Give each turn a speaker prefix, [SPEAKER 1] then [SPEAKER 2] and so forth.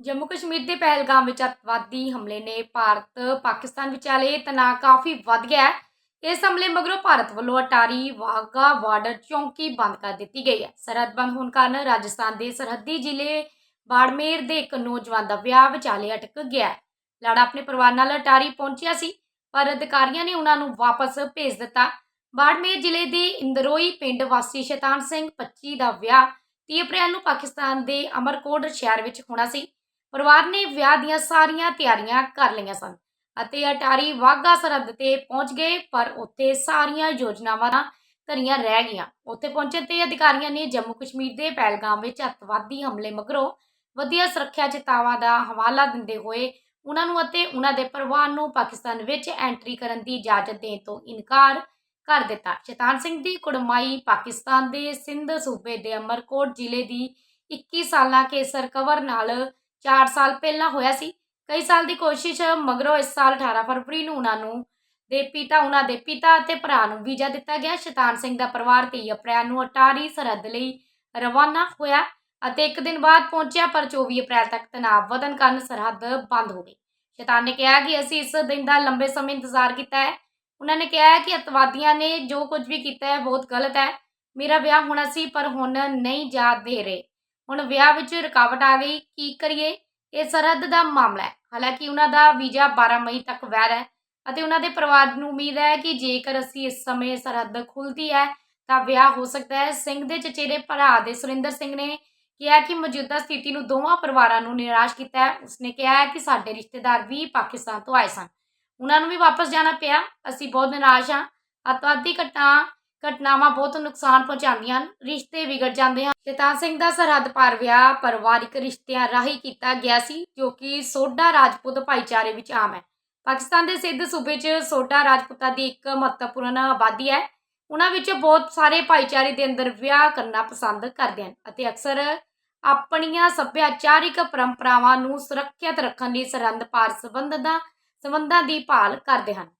[SPEAKER 1] ਜੰਮੂ ਕਸ਼ਮੀਰ ਦੇ ਪਹਿਲਗਾਮ ਵਿੱਚ ਅੱਤਵਾਦੀ ਹਮਲੇ ਨੇ ਭਾਰਤ ਪਾਕਿਸਤਾਨ ਵਿਚਾਲੇ ਤਣਾਅ ਕਾਫੀ ਵੱਧ ਗਿਆ ਹੈ। ਇਸ ਹਮਲੇ ਮਗਰੋਂ ਭਾਰਤ ਵੱਲੋਂ ਅਟਾਰੀ ਵਾਹਗਾ ਬਾਰਡਰ ਚੌਂਕੀ ਬੰਦ ਕਰ ਦਿੱਤੀ ਗਈ ਹੈ। ਸਰਹੱਦ ਬੰਦ ਹੋਣ ਕਾਰਨ ਰਾਜਸਥਾਨ ਦੇ ਸਰਹੱਦੀ ਜ਼ਿਲ੍ਹੇ ਬਾੜਮੇਰ ਦੇ ਇੱਕ ਨੌਜਵਾਨ ਦਾ ਵਿਆਹ ਵਿਚਾਲੇ ਅਟਕ ਗਿਆ ਹੈ। ਲੜਾ ਆਪਣੇ ਪਰਿਵਾਰ ਨਾਲ ਅਟਾਰੀ ਪਹੁੰਚਿਆ ਸੀ, ਪਰ ਅਧਿਕਾਰੀਆਂ ਨੇ ਉਹਨਾਂ ਨੂੰ ਵਾਪਸ ਭੇਜ ਦਿੱਤਾ। ਬਾੜਮੇਰ ਜ਼ਿਲ੍ਹੇ ਦੇ ਇੰਦਰੋਈ ਪਿੰਡ ਵਾਸੀ ਸ਼ੈਤਾਨ ਸਿੰਘ 25 ਦਾ ਵਿਆਹ 30 ਅਪ੍ਰੈਲ ਨੂੰ ਪਾਕਿਸਤਾਨ ਦੇ ਅਮਰਕੋਟ ਸ਼ਹਿਰ ਵਿੱਚ ਹੋਣਾ ਸੀ। ਪਰਿਵਾਰ ਨੇ ਵਿਆਹ ਦੀਆਂ ਸਾਰੀਆਂ ਤਿਆਰੀਆਂ ਕਰ ਲਈਆਂ ਸਨ ਅਤੇ ਅਟਾਰੀ ਵਾਹਗਾ ਸਰਹੱਦ ਤੇ ਪਹੁੰਚ ਗਏ, ਪਰ ਉੱਥੇ ਸਾਰੀਆਂ ਯੋਜਨਾਵਾਂ ਧਰੀਆਂ ਰਹਿ ਗਈਆਂ। ਉੱਥੇ ਪਹੁੰਚਣ ਤੇ ਅਧਿਕਾਰੀਆਂ ਨੇ ਜੰਮੂ ਕਸ਼ਮੀਰ ਦੇ ਪਹਿਲਗਾਮ ਵਿੱਚ ਅੱਤਵਾਦੀ ਹਮਲੇ ਮਗਰੋਂ ਵਧੀਆ ਸੁਰੱਖਿਆ ਚੇਤਾਵਾਂ ਦਾ ਹਵਾਲਾ ਦਿੰਦੇ ਹੋਏ ਉਹਨਾਂ ਨੂੰ ਅਤੇ ਉਹਨਾਂ ਦੇ ਪਰਿਵਾਰ ਨੂੰ ਪਾਕਿਸਤਾਨ ਵਿੱਚ ਐਂਟਰੀ ਕਰਨ ਦੀ ਇਜਾਜ਼ਤ ਦੇਣ ਤੋਂ ਇਨਕਾਰ ਕਰ ਦਿੱਤਾ। ਸ਼ੈਤਾਨ ਸਿੰਘ ਦੀ ਕੁੜਮਾਈ ਪਾਕਿਸਤਾਨ ਦੇ ਸਿੰਧ ਸੂਬੇ ਦੇ ਅਮਰਕੋਟ ਜ਼ਿਲ੍ਹੇ ਦੀ 21 ਸਾਲਾਂ ਕੇਸਰ ਕਵਰ ਨਾਲ 4 ਸਾਲ ਪਹਿਲਾਂ ਹੋਇਆ ਸੀ। ਕਈ ਸਾਲ ਦੀ ਕੋਸ਼ਿਸ਼ ਮਗਰੋਂ ਇਸ ਸਾਲ 18 ਫਰਵਰੀ ਨੂੰ ਉਹਨਾਂ ਨੂੰ ਦੇ ਪਿਤਾ, ਉਹਨਾਂ ਦੇ ਪਿਤਾ ਅਤੇ ਭਰਾ ਨੂੰ ਵੀਜ਼ਾ ਦਿੱਤਾ ਗਿਆ। ਸ਼ੈਤਾਨ ਸਿੰਘ ਦਾ ਪਰਿਵਾਰ 23 ਅਪ੍ਰੈਲ ਨੂੰ ਅਟਾਰੀ ਸਰਹੱਦ ਲਈ ਰਵਾਨਾ ਹੋਇਆ ਅਤੇ ਇੱਕ ਦਿਨ ਬਾਅਦ ਪਹੁੰਚਿਆ, ਪਰ 24 ਅਪ੍ਰੈਲ ਤੱਕ ਤਣਾਅ ਵਧਣ ਕਾਰਨ ਸਰਹੱਦ ਬੰਦ ਹੋ ਗਈ। ਸ਼ੈਤਾਨ ਨੇ ਕਿਹਾ ਕਿ ਅਸੀਂ ਇਸ ਦਿਨ ਦਾ ਲੰਬੇ ਸਮੇਂ ਇੰਤਜ਼ਾਰ ਕੀਤਾ ਹੈ। ਉਹਨਾਂ ਨੇ ਕਿਹਾ ਕਿ ਅਤਵਾਦੀਆਂ ਨੇ ਜੋ ਕੁਝ ਵੀ ਕੀਤਾ ਹੈ, ਬਹੁਤ ਗਲਤ ਹੈ। ਮੇਰਾ ਵਿਆਹ ਹੋਣਾ ਸੀ, ਪਰ ਹੁਣ ਨਹੀਂ ਜਾ ਦੇ ਰਹੇ। ਹੁਣ ਵਿਆਹ ਵਿੱਚ ਰੁਕਾਵਟ ਆ ਗਈ, ਕੀ ਕਰੀਏ? ਇਹ ਸਰਹੱਦ ਦਾ ਮਾਮਲਾ ਹੈ। ਹਾਲਾਂਕਿ ਉਹਨਾਂ ਦਾ ਵੀਜ਼ਾ 12 ਮਈ ਤੱਕ ਵੈਧ ਹੈ ਅਤੇ ਉਹਨਾਂ ਦੇ ਪਰਿਵਾਰ ਨੂੰ ਉਮੀਦ ਹੈ ਕਿ ਜੇਕਰ ਅਸੀਂ ਇਸ ਸਮੇਂ ਸਰਹੱਦ ਖੁੱਲਦੀ ਹੈ, ਤਾਂ ਵਿਆਹ ਹੋ ਸਕਦਾ ਹੈ। ਸਿੰਘ ਦੇ ਚਚੇਰੇ ਭਰਾ ਦੇ ਸੁਰਿੰਦਰ ਸਿੰਘ ਨੇ ਕਿਹਾ ਕਿ ਮੌਜੂਦਾ ਸਥਿਤੀ ਨੂੰ ਦੋਵਾਂ ਪਰਿਵਾਰਾਂ ਨੂੰ ਨਿਰਾਸ਼ ਕੀਤਾ ਹੈ। ਉਸਨੇ ਕਿਹਾ ਹੈ ਕਿ ਸਾਡੇ ਰਿਸ਼ਤੇਦਾਰ ਵੀ ਪਾਕਿਸਤਾਨ ਤੋਂ ਆਏ ਸਨ। ਉਹਨਾਂ ਨੂੰ ਵੀ ਵਾਪਸ ਜਾਣਾ ਪਿਆ। ਅਸੀਂ ਬਹੁਤ ਨਿਰਾਸ਼ ਹਾਂ। ਅੱਤਵਾਦੀ ਘਟਨਾ ਘਟਨਾਵਾਂ ਬਹੁਤ ਨੁਕਸਾਨ ਪਹੁੰਚਾਉਂਦੀਆਂ ਹਨ, ਰਿਸ਼ਤੇ ਵਿਗੜ ਜਾਂਦੇ ਹਨ। ਸ਼ੈਤਾਨ ਸਿੰਘ ਦਾ ਸਰਹੱਦ ਪਾਰ ਵਿਆਹ ਪਰਿਵਾਰਿਕ ਰਿਸ਼ਤਿਆਂ ਰਾਹੀਂ ਕੀਤਾ ਗਿਆ ਸੀ, ਜੋ ਕਿ ਸੋਢਾ ਰਾਜਪੂਤ ਭਾਈਚਾਰੇ ਵਿੱਚ ਆਮ ਹੈ। ਪਾਕਿਸਤਾਨ ਦੇ ਸਿੱਧ ਸੂਬੇ 'ਚ ਸੋਢਾ ਰਾਜਪੂਤਾਂ ਦੀ ਇੱਕ ਮਹੱਤਵਪੂਰਨ ਆਬਾਦੀ ਹੈ। ਉਹਨਾਂ ਵਿੱਚ ਬਹੁਤ ਸਾਰੇ ਭਾਈਚਾਰੇ ਦੇ ਅੰਦਰ ਵਿਆਹ ਕਰਨਾ ਪਸੰਦ ਕਰਦੇ ਹਨ ਅਤੇ ਅਕਸਰ ਆਪਣੀਆਂ ਸੱਭਿਆਚਾਰਿਕ ਪਰੰਪਰਾਵਾਂ ਨੂੰ ਸੁਰੱਖਿਅਤ ਰੱਖਣ ਲਈ ਸਰਹੱਦ ਪਾਰ ਸੰਬੰਧ ਦਾ ਸੰਬੰਧਾਂ ਦੀ ਭਾਲ ਕਰਦੇ ਹਨ।